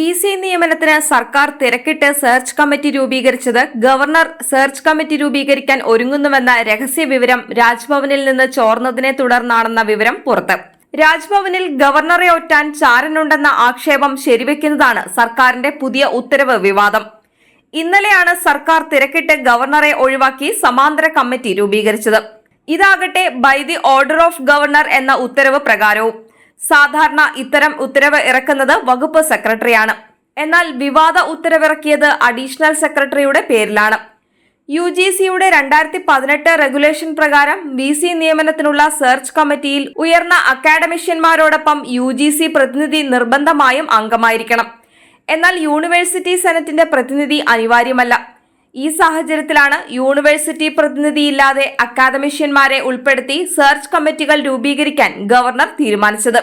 B C നിയമനത്തിന് സർക്കാർ തിരക്കിട്ട് സെർച്ച് കമ്മിറ്റി രൂപീകരിച്ചത് ഗവർണർ സെർച്ച് കമ്മിറ്റി രൂപീകരിക്കാൻ ഒരുങ്ങുന്നുവെന്ന രഹസ്യ വിവരം രാജ്ഭവനിൽ നിന്ന് ചോർന്നതിനെ തുടർന്നാണെന്ന വിവരം പുറത്ത്. രാജ്ഭവനിൽ ഗവർണറെ ഒറ്റാൻ ചാരനുണ്ടെന്ന ആക്ഷേപം ശരിവെക്കുന്നതാണ് സർക്കാരിന്റെ പുതിയ ഉത്തരവ് വിവാദം. ഇന്നലെയാണ് സർക്കാർ തിരക്കിട്ട് ഗവർണറെ ഒഴിവാക്കി സമാന്തര കമ്മിറ്റി രൂപീകരിച്ചത്. ഇതാകട്ടെ by the order of governor എന്ന ഉത്തരവ് പ്രകാരവും. സാധാരണ ഇത്തരം ഉത്തരവ് ഇറക്കുന്നത് വകുപ്പ് സെക്രട്ടറിയാണ്. എന്നാൽ വിവാദ ഉത്തരവിറക്കിയത് അഡീഷണൽ സെക്രട്ടറിയുടെ പേരിലാണ്. യു ജി സിയുടെ രണ്ടായിരത്തി പതിനെട്ട് റെഗുലേഷൻ പ്രകാരം വി സി നിയമനത്തിനുള്ള സെർച്ച് കമ്മിറ്റിയിൽ ഉയർന്ന അക്കാഡമിഷ്യന്മാരോടൊപ്പം യു ജി സി പ്രതിനിധി നിർബന്ധമായും അംഗമായിരിക്കണം. എന്നാൽ യൂണിവേഴ്സിറ്റി സെനറ്റിന്റെ പ്രതിനിധി അനിവാര്യമല്ല. ഈ സാഹചര്യത്തിലാണ് യൂണിവേഴ്സിറ്റി പ്രതിനിധിയില്ലാതെ അക്കാദമിഷ്യന്മാരെ ഉൾപ്പെടുത്തി സെർച്ച് കമ്മിറ്റികൾ രൂപീകരിക്കാൻ ഗവർണർ തീരുമാനിച്ചത്.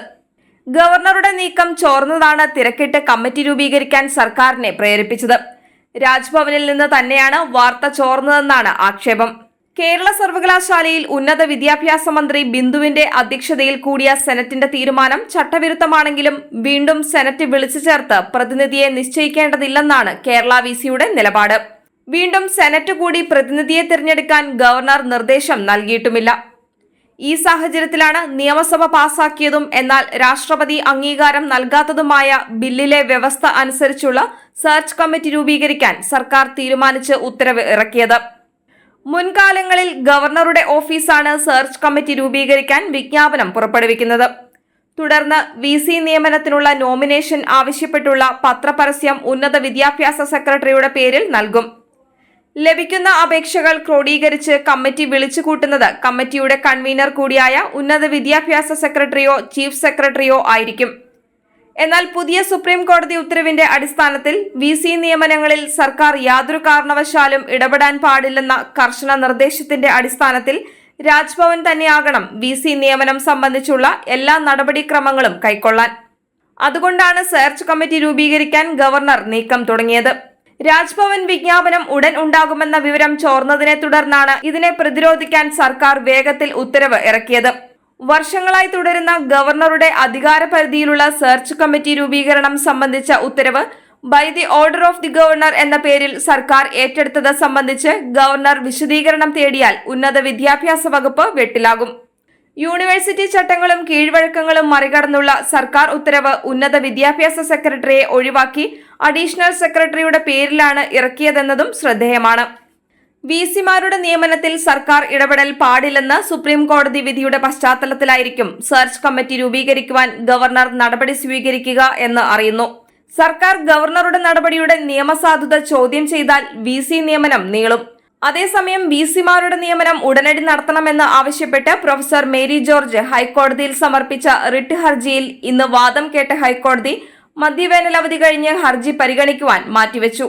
ഗവർണറുടെ നീക്കം ചോർന്നതാണ് തിരക്കിട്ട് കമ്മിറ്റി രൂപീകരിക്കാൻ സർക്കാരിനെ പ്രേരിപ്പിച്ചത്. രാജ്ഭവനിൽ നിന്ന് തന്നെയാണ് വാർത്ത ചോർന്നതെന്നാണ് ആക്ഷേപം. കേരള സർവകലാശാലയിൽ ഉന്നത വിദ്യാഭ്യാസ മന്ത്രി ബിന്ദുവിന്റെ അധ്യക്ഷതയിൽ കൂടിയ സെനറ്റിന്റെ തീരുമാനം ചട്ടവിരുദ്ധമാണെങ്കിലും വീണ്ടും സെനറ്റ് വിളിച്ചു ചേർത്ത് പ്രതിനിധിയെ നിശ്ചയിക്കേണ്ടതില്ലെന്നാണ് കേരള വി നിലപാട്. വീണ്ടും സെനറ്റ് കൂടി പ്രതിനിധിയെ തിരഞ്ഞെടുക്കാൻ ഗവർണർ നിർദ്ദേശം നൽകിയിട്ടുമില്ല. ഈ സാഹചര്യത്തിലാണ് നിയമസഭ പാസാക്കിയതും എന്നാൽ രാഷ്ട്രപതി അംഗീകാരം നൽകാത്തതുമായ ബില്ലിലെ വ്യവസ്ഥ അനുസരിച്ചുള്ള സെർച്ച് കമ്മിറ്റി രൂപീകരിക്കാൻ സർക്കാർ തീരുമാനിച്ച് ഉത്തരവ് ഇറക്കിയത്. മുൻകാലങ്ങളിൽ ഗവർണറുടെ ഓഫീസാണ് സെർച്ച് കമ്മിറ്റി രൂപീകരിക്കാൻ വിജ്ഞാപനം പുറപ്പെടുവിക്കുന്നത്. തുടർന്ന് വി സി നിയമനത്തിനുള്ള നോമിനേഷൻ ആവശ്യപ്പെട്ടുള്ള പത്രപരസ്യം ഉന്നത വിദ്യാഭ്യാസ സെക്രട്ടറിയുടെ പേരിൽ നൽകും. ലഭിക്കുന്ന അപേക്ഷകൾ ക്രോഡീകരിച്ച് കമ്മിറ്റി വിളിച്ചുകൂട്ടുന്നത് കമ്മിറ്റിയുടെ കൺവീനർ കൂടിയായ ഉന്നത വിദ്യാഭ്യാസ സെക്രട്ടറിയോ ചീഫ് സെക്രട്ടറിയോ ആയിരിക്കും. എന്നാൽ പുതിയ സുപ്രീം കോടതി ഉത്തരവിന്റെ അടിസ്ഥാനത്തിൽ വി സി നിയമനങ്ങളിൽ സർക്കാർ യാതൊരു കാരണവശാലും ഇടപെടാൻ പാടില്ലെന്ന കർശന നിർദ്ദേശത്തിന്റെ അടിസ്ഥാനത്തിൽ രാജ്ഭവൻ തന്നെയാകണം വി സി നിയമനം സംബന്ധിച്ചുള്ള എല്ലാ നടപടിക്രമങ്ങളും കൈക്കൊള്ളാൻ. അതുകൊണ്ടാണ് സെർച്ച് കമ്മിറ്റി രൂപീകരിക്കാൻ ഗവർണർ നീക്കം തുടങ്ങിയത്. രാജ്ഭവൻ വിജ്ഞാപനം ഉടൻ ഉണ്ടാകുമെന്ന വിവരം ചോർന്നതിനെ തുടർന്നാണ് ഇതിനെ പ്രതിരോധിക്കാൻ സർക്കാർ വേഗത്തിൽ ഉത്തരവ് ഇറക്കിയത്. വർഷങ്ങളായി തുടരുന്ന ഗവർണറുടെ അധികാര പരിധിയിലുള്ള സെർച്ച് കമ്മിറ്റി രൂപീകരണം സംബന്ധിച്ച ഉത്തരവ് by the order of the governor എന്ന പേരിൽ സർക്കാർ ഏറ്റെടുത്തത് സംബന്ധിച്ച് ഗവർണർ വിശദീകരണം തേടിയാൽ ഉന്നത വിദ്യാഭ്യാസ വകുപ്പ് വെട്ടിലാകും. യൂണിവേഴ്സിറ്റി ചട്ടങ്ങളും കീഴ്വഴക്കങ്ങളും മറികടന്നുള്ള സർക്കാർ ഉത്തരവ് ഉന്നത വിദ്യാഭ്യാസ സെക്രട്ടറിയെ ഒഴിവാക്കി അഡീഷണൽ സെക്രട്ടറിയുടെ പേരിലാണ് ഇറക്കിയതെന്നതും ശ്രദ്ധേയമാണ്. വി സിമാരുടെ നിയമനത്തിൽ സർക്കാർ ഇടപെടൽ പാടില്ലെന്ന് സുപ്രീം കോടതി വിധിയുടെ പശ്ചാത്തലത്തിലായിരിക്കും സെർച്ച് കമ്മിറ്റി രൂപീകരിക്കുവാൻ ഗവർണർ നടപടി സ്വീകരിക്കുക എന്ന് അറിയുന്നു. സർക്കാർ ഗവർണറുടെ നടപടിയുടെ നിയമസാധുത ചോദ്യം ചെയ്താൽ വി നിയമനം നീളും. അതേസമയം വി സിമാരുടെ നിയമനം ഉടനടി നടത്തണമെന്ന് ആവശ്യപ്പെട്ട് പ്രൊഫസർ മേരി ജോർജ് ഹൈക്കോടതിയിൽ സമർപ്പിച്ച റിട്ട് ഹർജിയിൽ ഇന്ന് വാദം കേട്ട ഹൈക്കോടതി മധ്യവേനൽ അവധി കഴിഞ്ഞ് ഹർജി പരിഗണിക്കുവാൻ മാറ്റിവെച്ചു.